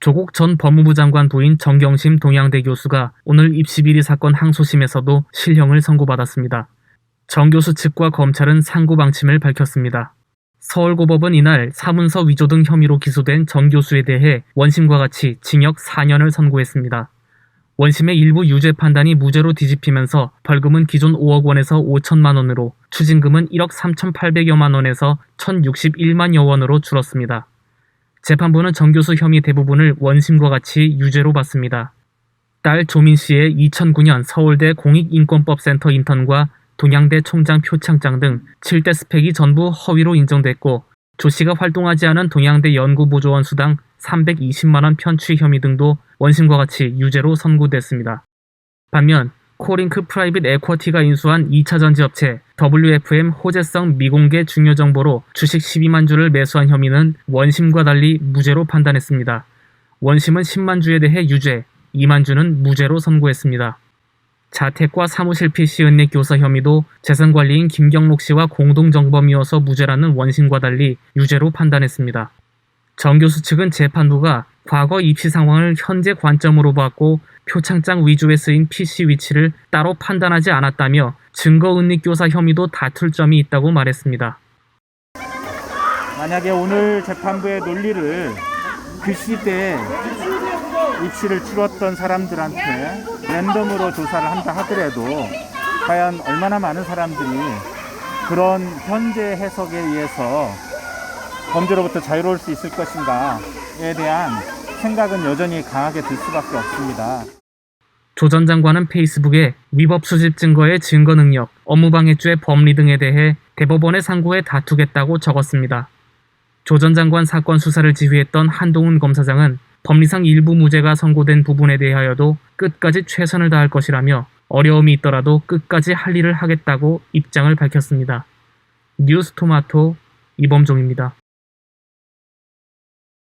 조국 전 법무부 장관 부인 정경심 동양대 교수가 오늘 입시비리 사건 항소심에서도 실형을 선고받았습니다. 정 교수 측과 검찰은 상고 방침을 밝혔습니다. 서울고법은 이날 사문서 위조 등 혐의로 기소된 정 교수에 대해 원심과 같이 징역 4년을 선고했습니다. 원심의 일부 유죄 판단이 무죄로 뒤집히면서 벌금은 기존 5억 원에서 5천만 원으로 추징금은 1억 3,800여만 원에서 1,061만여 원으로 줄었습니다. 재판부는 정 교수 혐의 대부분을 원심과 같이 유죄로 봤습니다. 딸 조민 씨의 2009년 서울대 공익인권법센터 인턴과 동양대 총장 표창장 등 7대 스펙이 전부 허위로 인정됐고 조 씨가 활동하지 않은 동양대 연구보조원 수당 320만원 편취 혐의 등도 원심과 같이 유죄로 선고됐습니다. 반면 코링크 프라이빗 에쿼티가 인수한 2차 전지업체 WFM 호재성 미공개 중요 정보로 주식 12만 주를 매수한 혐의는 원심과 달리 무죄로 판단했습니다. 원심은 10만 주에 대해 유죄, 2만 주는 무죄로 선고했습니다. 자택과 사무실 PC 은닉 교사 혐의도 재산관리인 김경록 씨와 공동 정범이어서 무죄라는 원심과 달리 유죄로 판단했습니다. 정 교수 측은 재판부가 과거 입시 상황을 현재 관점으로 봤고 표창장 위조에 쓰인 PC 위치를 따로 판단하지 않았다며 증거 은닉 교사 혐의도 다툴 점이 있다고 말했습니다. 만약에 오늘 재판부의 논리를 그 시대에 입시를 치렀던 사람들한테 랜덤으로 조사를 한다 하더라도 과연 얼마나 많은 사람들이 그런 현재 해석에 의해서 범죄로부터 자유로울 수 있을 것인가에 대한 생각은 여전히 강하게 들 수밖에 없습니다. 조 전 장관은 페이스북에 위법 수집 증거의 증거 능력, 업무방해죄 법리 등에 대해 대법원의 상고에 다투겠다고 적었습니다. 조 전 장관 사건 수사를 지휘했던 한동훈 검사장은 법리상 일부 무죄가 선고된 부분에 대하여도 끝까지 최선을 다할 것이라며 어려움이 있더라도 끝까지 할 일을 하겠다고 입장을 밝혔습니다. 뉴스 토마토 이범종입니다.